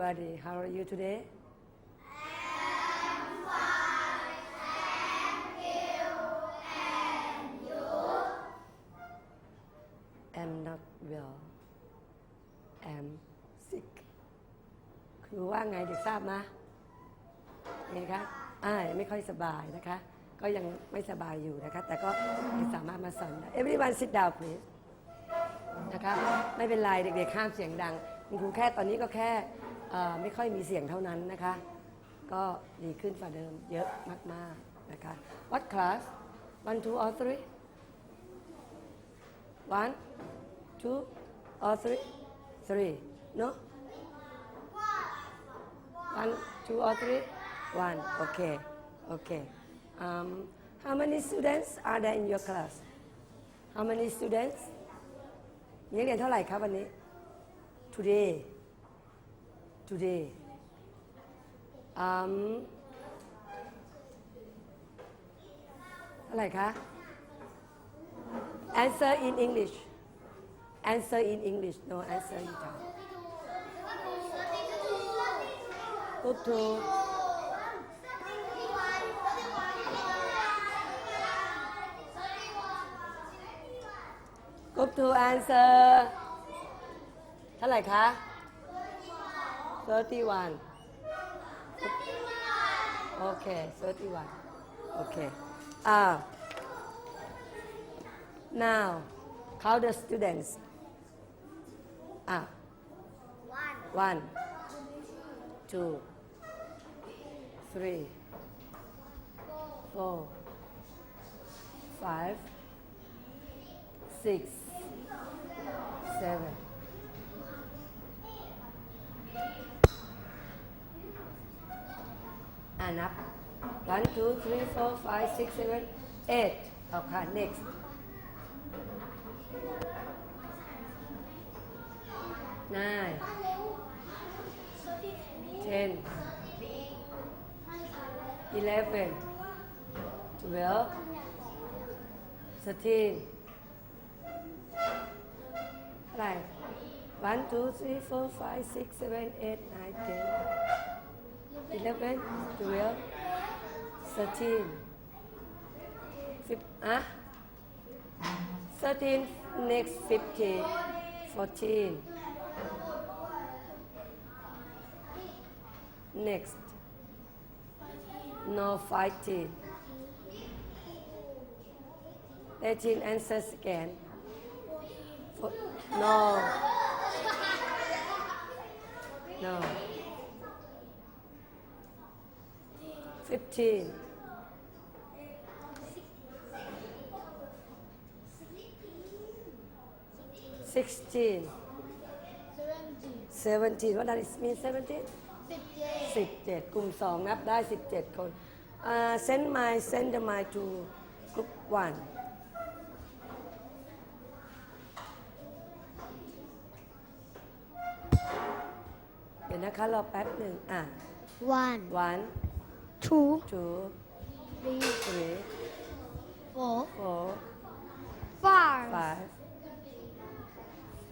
Good afternoon, everybody. How are you today? am not well am sick ครูว่าไงเด็กทราบไหมไงคะอ่าไม่ค่อยสบายนะคะ ก็ยังไม่สบายอยู่นะคะ แต่ก็ยังสามารถมาสอนได้ everyone sit down please นะคะ ไม่เป็นไรเด็กๆห้ามเสียงดังคุณครูแค่ตอนนี้ก็แค่ ไม่ค่อยมีเสียงเท่านั้นนะคะ ก็ดีขึ้นกว่าเดิมเยอะมากๆนะคะ What class one two or three one two or three three no one two or three one okay okay um, how many students are there in your class how many students มีนักเรียนเท่าไหร่ครับวันนี้ today today um เท่าไหร่คะ answer in English answer in English no answer in Thai group two group two answer เท่าไหร่คะ 31โอเค31โอเคอ่า now count the students อะ one two three four five six seven and up. One, two, three, four, five, six, seven, eight. Okay, next. Nine. Ten. Eleven. Twelve. Thirteen. อะไร one two three four five six seven eight nine ten eleven twelve thirteen fif อะ thirteen next fifteen fourteen next no fighting 18 answers again Fo- no no 15 16 17 what does it mean 17 17 กลุ่ม 2 นับได้ 17 คนอ่า send my send the my to group 1 เดี๋ยวนะคะรอแป๊บหนึ่งอะ One, one two, two. Three, three four, four. Five, five.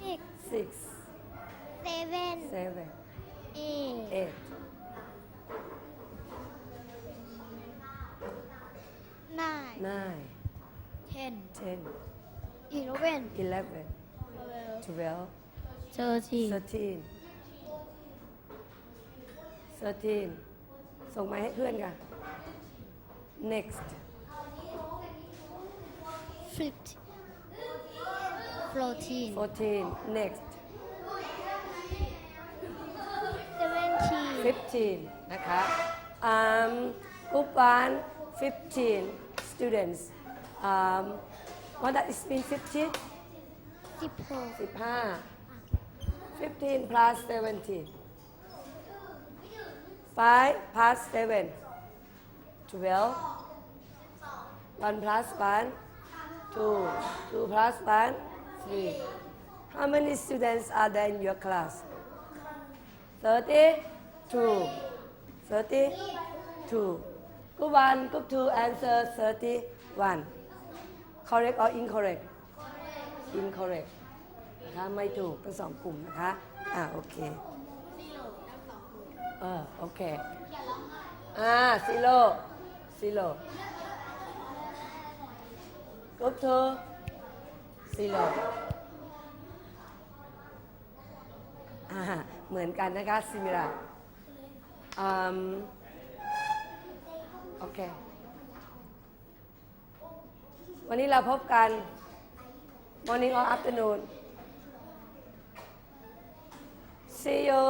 Six, six. Seven, seven. Eight, eight. Nine, nine. Ten, ten. Eleven, eleven. Twelve. Thirteen, thirteen. Thirteen ส่งมาให้เพื่อนกัน next fifteen, fourteen, fourteen next seventeen, fifteen นะคะ um, group one fifteen students um, what does it mean fifteen sixteen, สิบห้า fifteen plus seventeen five plus seven twelve one plus one two two plus one three how many students are there in your class thirty two thirty two group one group two answer thirty one correct or incorrect incorrect นะคะไม่ถูกทั้งสองกลุ่มนะคะ อ่าโอเค เออโอเคอ่าซิโลซิโลกรุ๊ปทูซิโลอ่าเหมือนกันนะคะซิมิราอืมโอเค วันนี้เราพบกัน morning or afternoon see you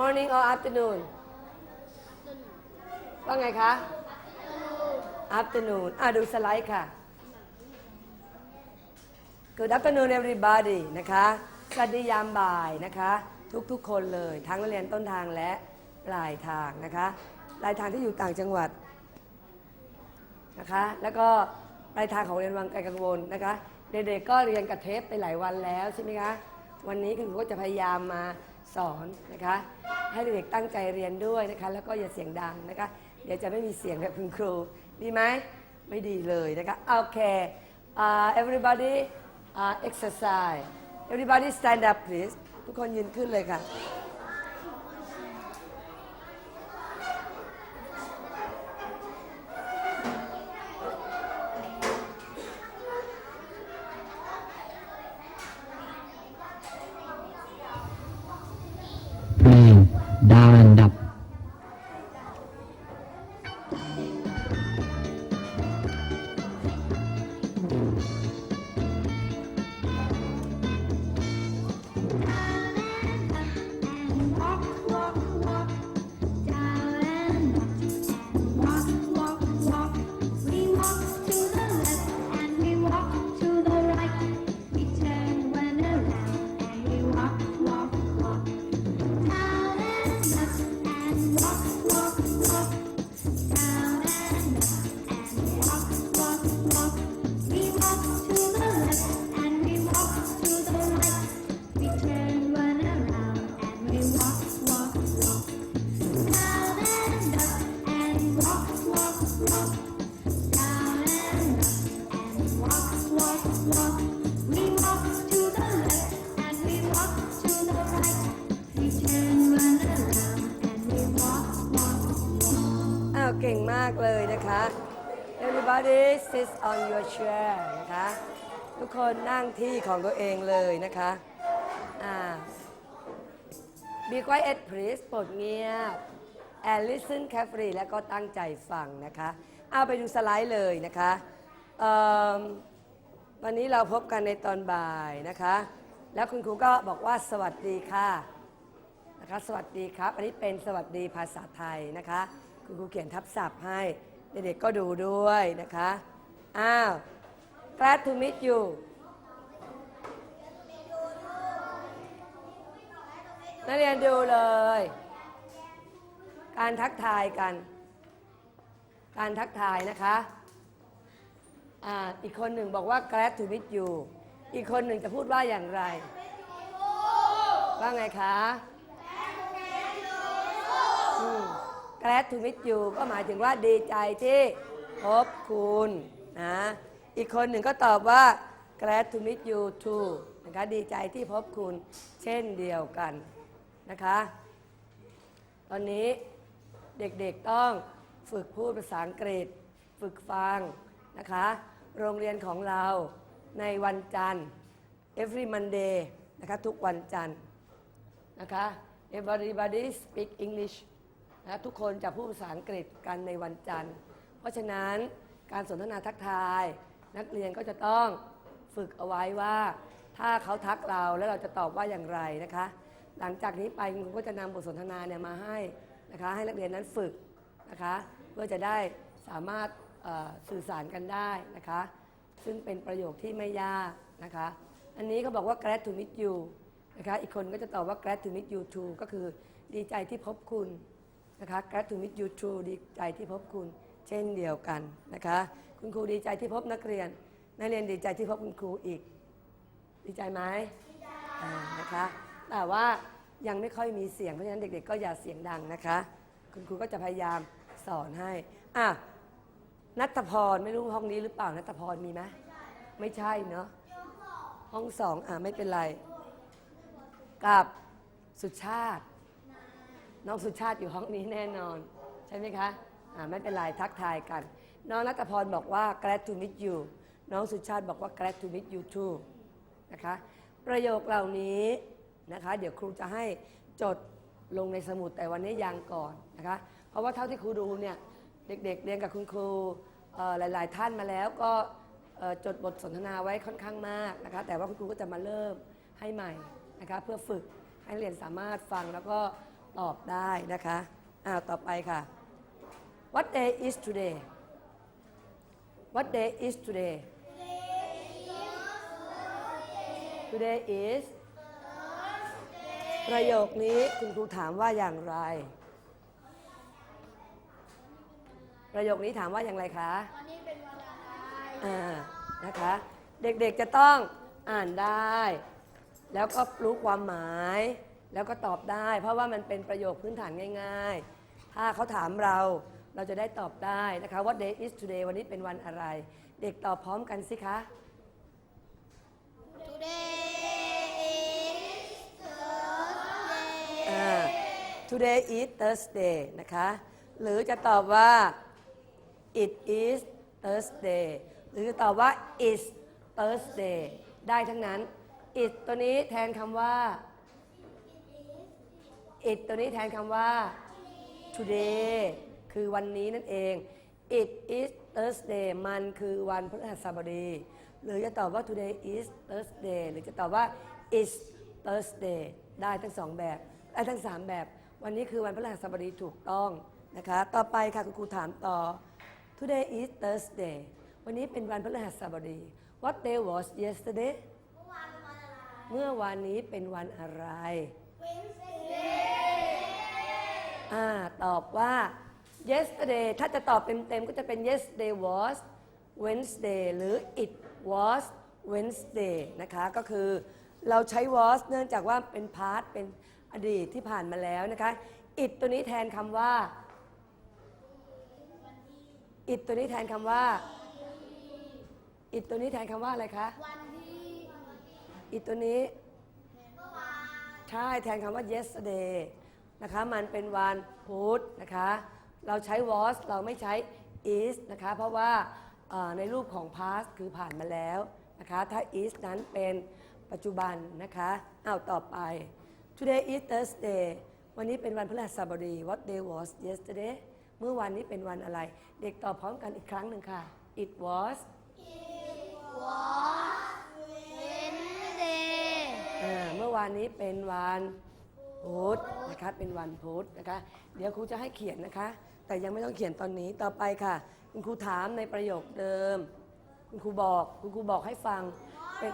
morning or afternoon ว่าไงคะ afternoon อะดูสไลด์ค่ะ Good afternoon everybody นะคะ สวัสดียามบ่ายนะคะ ทุกๆคนเลย ทั้งนักเรียนต้นทางและปลายทางนะคะ ปลายทางที่อยู่ต่างจังหวัดนะคะ แล้วก็ปลายทางของเรียนวังไกลกังวลนะคะ เด็กๆก็เรียนกับเทปไปหลายวันแล้วใช่ไหมคะ วันนี้คุณครูก็จะพยายามมา สอนนะคะ ให้เด็กๆตั้งใจเรียนด้วยนะคะ แล้วก็อย่าเสียงดังนะคะ เดี๋ยวจะไม่มีเสียงแบบคุณครู ดีไหมไม่ดีเลยนะคะ โอเค uh, everybody uh, exercise everybody stand up please ทุกคนยืนขึ้นเลยค่ะ sit on your chair นะคะ ทุกคนนั่งที่ของตัวเองเลยนะคะอ่า be quiet please โปรดเงียบ and listen carefully แล้วก็ตั้งใจฟังนะคะ เอาไปดูสไลด์เลยนะคะวันนี้เราพบกันในตอนบ่ายนะคะ แล้วคุณครูก็บอกว่าสวัสดีค่ะนะคะสวัสดีครับ อันนี้เป็นสวัสดีภาษาไทยนะคะ คุณครูเขียนทับศัพท์ให้ เด็กๆก็ดูด้วยนะคะ อ้าว glad to meet you นักเรียนดูเลย การทักทายกัน การทักทายนะคะอ่าอีกคนหนึ่งบอกว่า glad to meet you อีกคนหนึ่งจะพูดว่าอย่างไร ว่าไงคะ glad to meet you ก็หมายถึงว่าดีใจที่พบคุณ นะอีกคนหนึ่งก็ตอบว่า glad to meet you too นะคะดีใจที่พบคุณเช่นเดียวกันนะคะ ตอนนี้เด็กๆต้องฝึกพูดภาษาอังกฤษ ฝึกฟังนะคะ โรงเรียนของเราในวันจันทร์ every Monday นะคะทุกวันจันทร์นะคะ everybody speak English นะทุกคนจะพูดภาษาอังกฤษกันในวันจันทร์ เพราะฉะนั้น การสนทนาทักทาย นักเรียนก็จะต้องฝึกเอาไว้ว่า ถ้าเขาทักเราแล้วเราจะตอบว่าอย่างไรนะคะ หลังจากนี้ไปคุณครูก็จะนำบทสนทนาเนี่ยมาให้นะคะให้นักเรียนนั้นฝึกนะคะเพื่อจะได้สามารถสื่อสารกันได้นะคะ ซึ่งเป็นประโยคที่ไม่ยากนะคะ อันนี้เขาบอกว่า glad to meet you นะคะอีกคนก็จะตอบว่า glad to meet you too ก็คือดีใจที่พบคุณนะคะ glad to meet you too ดีใจที่พบคุณ เช่นเดียวกันนะคะ คุณครูดีใจที่พบนักเรียน นักเรียนดีใจที่พบคุณครูอีก ดีใจไหมอ่านะคะ แต่ว่ายังไม่ค่อยมีเสียง เพราะฉะนั้นเด็ก ๆ ก็อย่าเสียงดังนะคะ คุณครูก็จะพยายามสอนให้อะนัทพรไม่รู้ห้องนี้หรือเปล่านัทพรมีไหมไม่ใช่เนาะห้องสองอะไม่เป็นไรกับสุชาติ น้องสุชาติอยู่ห้องนี้แน่นอน ใช่ไหมคะ ไม่เป็นไรทักทายกัน น้องนัทพรบอกว่า glad to meet you น้องสุชาติบอกว่า glad to meet you too นะคะประโยคเหล่านี้นะคะเดี๋ยวครูจะให้จดลงในสมุดแต่วันนี้ยังก่อนนะคะเพราะว่าเท่าที่ครูดูเนี่ยเด็กๆเรียนกับคุณครูหลาย ๆ ท่านมาแล้วก็จดบทสนทนาไว้ค่อนข้างมากนะคะแต่ว่าคุณครูก็จะมาเริ่มให้ใหม่นะคะเพื่อฝึกให้เรียนสามารถฟังแล้วก็ตอบได้นะคะอ้าต่อไปค่ะ What day is today What day is today Today is ประโยคนี้คุณครูถามว่าอย่างไร ประโยคนี้ถามว่าอย่างไรคะวันนี้เป็นวันอะไรอ่านะคะ เด็กๆจะต้องอ่านได้ แล้วก็รู้ความหมาย แล้วก็ตอบได้ เพราะว่ามันเป็นประโยคพื้นฐานง่าย ๆ ถ้าเขาถามเรา เราจะได้ตอบได้นะคะ What day is today วันนี้เป็นวันอะไร เด็กตอบพร้อมกันสิคะอ่า today is Thursday นะคะ หรือจะตอบว่า it is Thursday หรือจะตอบว่า is Thursday ได้ทั้งนั้น it ตัวนี้แทนคำว่า it ตัวนี้แทนคำว่า today คือวันนี้นั่นเอง it is Thursday มันคือวันพฤหัสบดี หรือจะตอบว่า today is Thursday หรือจะตอบว่า is Thursday ได้ทั้งสองแบบได้ทั้งสามแบบ วันนี้คือวันพฤหัสบดีถูกต้องนะคะ ต่อไปค่ะคุณครูถามต่อ today is Thursday วันนี้เป็นวันพฤหัสบดี what day was yesterday เมื่อวานนี้เป็นวันอะไรอ่า ตอบว่า yesterday ถ้าจะตอบเต็มๆ ก็จะเป็น yesterday was Wednesday หรือ it was Wednesday นะคะ ก็คือเราใช้ was เนื่องจากว่าเป็น past เป็นอดีตที่ผ่านมาแล้วนะคะ it ตัวนี้แทนคำว่า it ตัวนี้แทนคำว่า it ตัวนี้แทนคำว่าอะไรคะ it ตัวนี้ ใช่ แทนคำว่า yesterday นะคะ มันเป็นวันพุธนะคะ เราใช้ was เราไม่ใช้ is นะคะ เพราะว่าเอ่อในรูปของ past คือผ่านมาแล้วนะคะ ถ้า is นั้นเป็นปัจจุบันนะคะอ้าวต่อไป today is Thursday วันนี้เป็นวันพฤหัสบดี what day was yesterday เมื่อวันนี้เป็นวันอะไร เด็กตอบพร้อมกันอีกครั้งหนึ่งค่ะ it was Wednesday อ่าเมื่อวานนี้เป็นวันพุธนะคะ เป็นวันพุธนะคะ เดี๋ยวครูจะให้เขียนนะคะ แต่ยังไม่ต้องเขียนตอนนี้ต่อไปค่ะ คุณครูถามในประโยคเดิม คุณครูบอกคุณครูบอกให้ฟังเป็น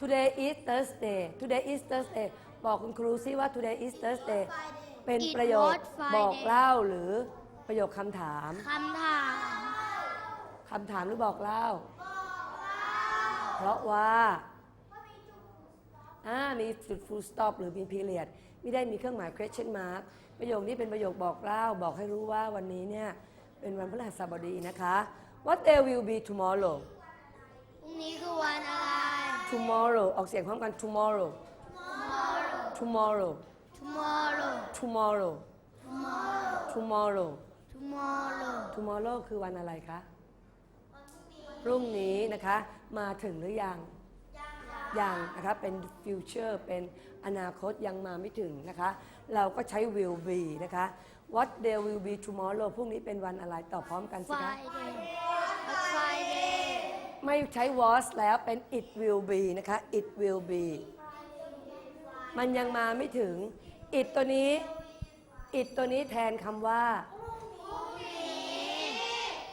today is Thursday today is Thursday บอกคุณครูซิว่า today is Thursday เป็น It ประโยค was Friday บอกเล่าหรือประโยคคำถามคำถามคำถามหรือบอกเล่า เพราะว่า อ่ามีจุด full stop หรือมี period ไม่ได้มีเครื่องหมาย question mark ประโยคนี้เป็นประโยคบอกเล่า บอกให้รู้ว่าวันนี้เนี่ย เป็นวันพฤหัสบดีนะคะ What day will be tomorrow พรุ่งนี้คือวันอะไร tomorrow ออกเสียงพร้อมกัน tomorrow tomorrow tomorrow tomorrow tomorrow tomorrow tomorrow คือวันอะไรคะพรุ่งนี้นะคะ มาถึงหรือยัง ยังนะคะเป็น future เป็นอนาคตยังมาไม่ถึงนะคะ เราก็ใช้ will be นะคะ what day will be tomorrow พรุ่งนี้เป็นวันอะไรตอบพร้อมกันสิคะ Friday Friday ไม่ใช้ was แล้วเป็น it will be นะคะ it will be มันยังมาไม่ถึง it ตัวนี้ it ตัวนี้แทนคำว่า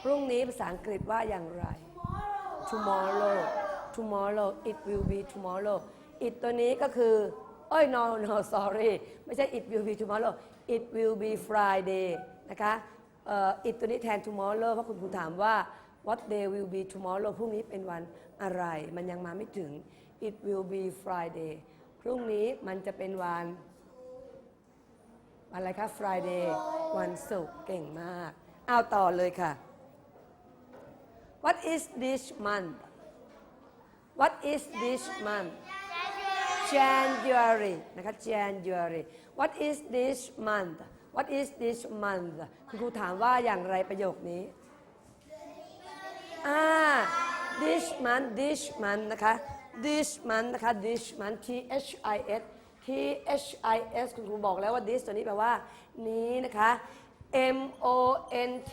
พรุ่งนี้ภาษาอังกฤษว่าอย่างไร tomorrow tomorrow it will be tomorrow it ตัวนี้ก็คือเอ้ย no no sorry ไม่ใช่ it will be tomorrow it will be Friday นะคะเอ่อ it ตัวนี้แทน tomorrow เพราะคุณครูถามว่า what day will be tomorrow พรุ่งนี้เป็นวันอะไร มันยังมาไม่ถึง it will be Friday พรุ่งนี้มันจะเป็นวันวันอะไรคะ Friday วันศุกร์เก่งมาก เอาต่อเลยค่ะ What is this month? What is this month? January นะคะ January What is this month What is this month คุณครูถามว่าอย่างไรประโยคนี้อ่า this month this month นะคะ this month นะคะ this month T H I S T H I S คุณครูบอกแล้วว่า this ตัวนี้แปลว่านี้นะคะ M O N T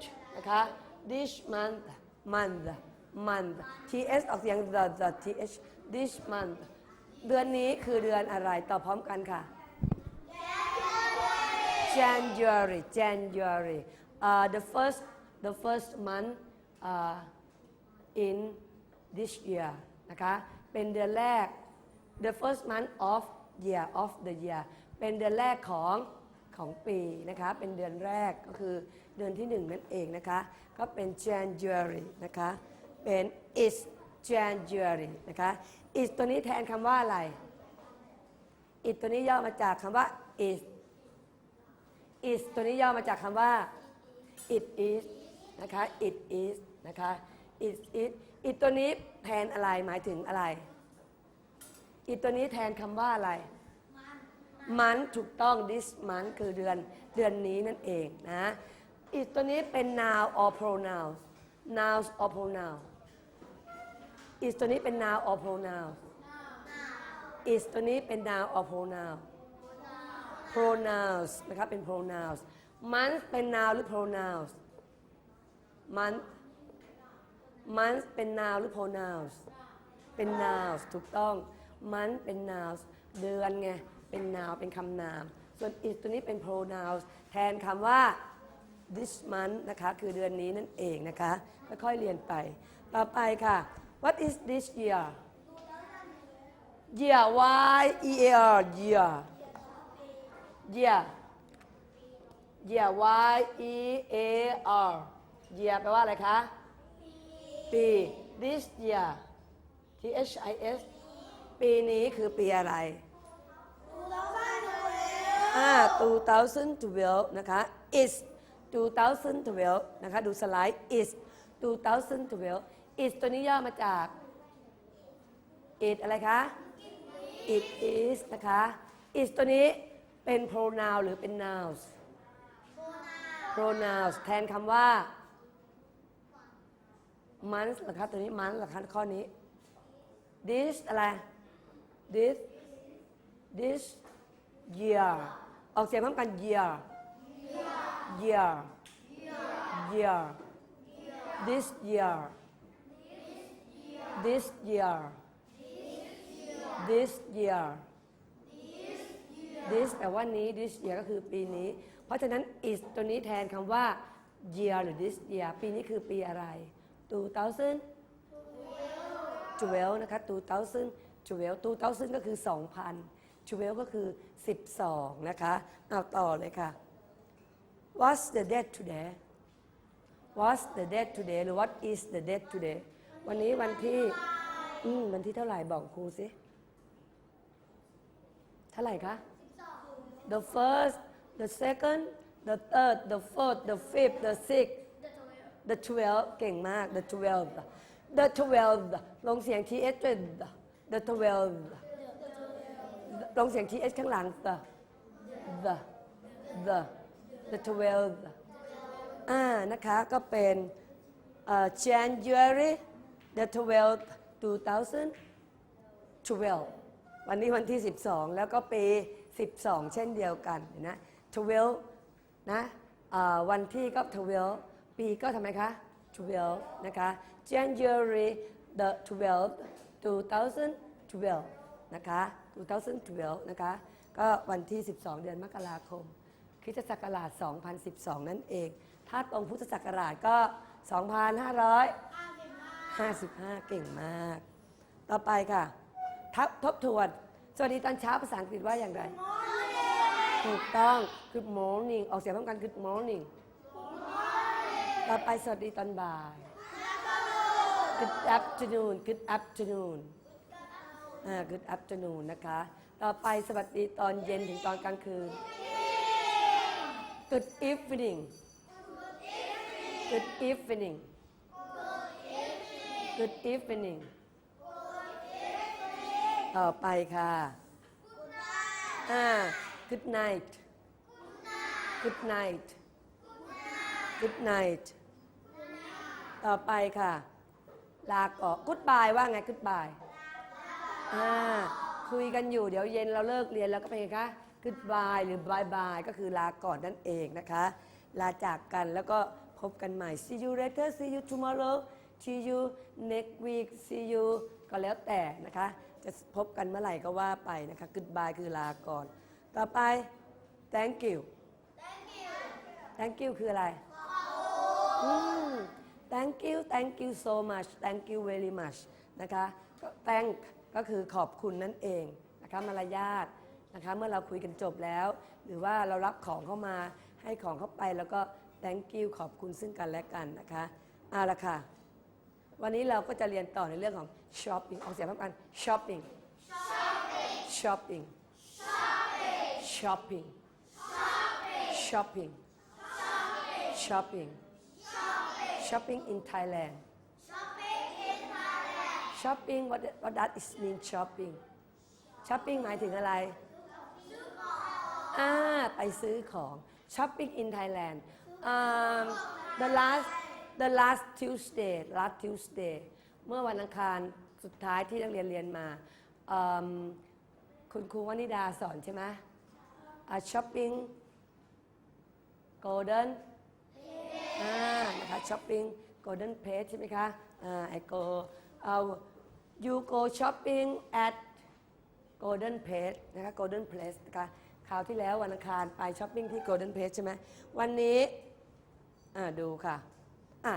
H นะคะ this month month month T S ออกเสียง the the T H this month เดือนนี้คือเดือนอะไรตอบพร้อมกันค่ะ January January uh, the first the first month uh, in this year นะคะ เป็นเดือนแรก the first month of year of the year เป็นเดือนแรกของของปีนะคะ เป็นเดือนแรกก็คือเดือนที่หนึ่งนั่นเองนะคะ ก็เป็น January นะคะ เป็น is January นะคะ is ตัวนี้แทนคำว่าอะไร is ตัวนี้ย่อมาจากคำว่า is is ตัวนี้ย่อมาจากคำว่า it is นะคะ it is นะคะ it is it ตัวนี้แทนอะไรหมายถึงอะไร it ตัวนี้แทนคำว่าอะไร มันถูกต้อง this month คือเดือนเดือนนี้นั่นเองนะ it ตัวนี้เป็น noun or pronoun nouns or pronoun it ตัวนี้เป็น noun or pronoun is ตัวนี้เป็น noun or pronoun pronouns นะครับเป็น pronouns month เป็น noun หรือ pronouns month month เป็น noun หรือ pronouns เป็น nouns ถูกต้อง month เป็น nouns เดือนไง เป็น noun เป็นคำนาม ส่วน is ตัวนี้เป็น pronouns แทนคำว่า this month นะคะ คือเดือนนี้นั่นเองนะคะ ค่อยๆเรียนไป ต่อไปค่ะ what is this year year y e a r year year year y e a r year แปลว่าอะไรคะ ปี this year T H I S ปีนี้คือปีอะไรอ่า2012 นะคะ is 2012 นะคะ ดูสไลด์ is 2012 is ตัวนี้ย่อมาจาก it อะไรคะ it is นะคะ is ตัวนี้เป็น pronoun หรือเป็น nouns pronoun แทนคำว่า month เหรอคะตัวนี้ month เหรอคะข้อนี้ this อะไร this this year ออกเสียงพร้อมกัน year year year this year this year this year this แปลว่านี้ this year ก็คือปีนี้ เพราะฉะนั้น is ตัวนี้แทนคำว่า year หรือ this year ปีนี้คือปีอะไร 2000 12นะคะ2012 2000 ก็คือ 2,000 12 ก็คือ 12 นะคะ เอาต่อเลยค่ะ What's the date today What's the date today หรือ What is the date today วันนี้วันที่ อืมวันที่เท่าไหร่บอกครูสิ เท่าไหร่คะ The first the second the third the fourth the fifth the sixth the twelve เก่งมาก the twelve the twelve ลงเสียง th ด้วย the twelve ลงเสียง th ข้างหลัง the the the the twelve อ่านะคะก็เป็น January the twelfth 2012 วันนี้วันที่ 12 แล้วก็ปี 12 เช่นเดียวกันนะ12นะอ่าวันที่ก็12ปีก็ทำไมคะ12นะคะ January the 12 2012 นะคะ2012 นะคะ ก็วันที่ 12 เดือนมกราคมคริสตศักราช 2012 นั่นเอง ถ้าตรงพุทธศักราชก็ 2,500 2,555 เก่งมาก ต่อไปค่ะทับทบทวน สวัสดีตอนเช้าภาษาอังกฤษว่าอย่างไร ถูกต้อง good morning ออกเสียงพร้อมกัน good morning ต่อไปสวัสดีตอนบ่าย good afternoon good afternoon อ่า good afternoon นะคะ ต่อไปสวัสดีตอนเย็นถึงตอนกลางคืน good evening good evening good evening ต่อไปค่ะ อ่า good night good night good night ต่อไปค่ะ ลาก่อน goodbye ว่าไง goodbye อ่า คุยกันอยู่เดี๋ยวเย็นเราเลิกเรียนแล้วก็เป็นไงคะ goodbye หรือ bye bye ก็คือลาก่อนนั่นเองนะคะ ลาจากกันแล้วก็พบกันใหม่ see you later see you tomorrow see you next week see you ก็แล้วแต่นะคะ จะพบกันเมื่อไหร่ก็ว่าไปนะคะ goodbye คือลาก่อน ต่อไป thank you thank you คืออะไรอืม thank you thank you so much thank you very much นะคะก็ thank ก็คือขอบคุณนั่นเองนะคะมารยาทนะคะเมื่อเราคุยกันจบแล้ว หรือว่าเรารับของเข้ามาให้ของเข้าไปแล้วก็ thank you ขอบคุณซึ่งกันและกันนะคะเอาละค่ะ วันนี้เราก็จะเรียนต่อในเรื่องของ shopping ออกเสียงพร้อมกัน shopping shopping shopping shopping shopping shopping in Thailand shopping what what does it mean shopping shopping หมายถึงอะไรอ่าไปซื้อของ shopping in Thailand um, the last the last Tuesday last Tuesday เมื่อวันอังคารสุดท้ายที่นักเรียนเรียนมา คุณครูวนิดาสอนใช่ไหม shopping golden นะคะช้อปปิ้ง golden page ใช่ไหมคะอ่า I go เอา you go shopping at golden page นะคะ golden place นะคะคราวที่แล้ววันอังคารไปช้อปปิ้งที่ golden page ใช่ไหม วันนี้ดูค่ะ อะ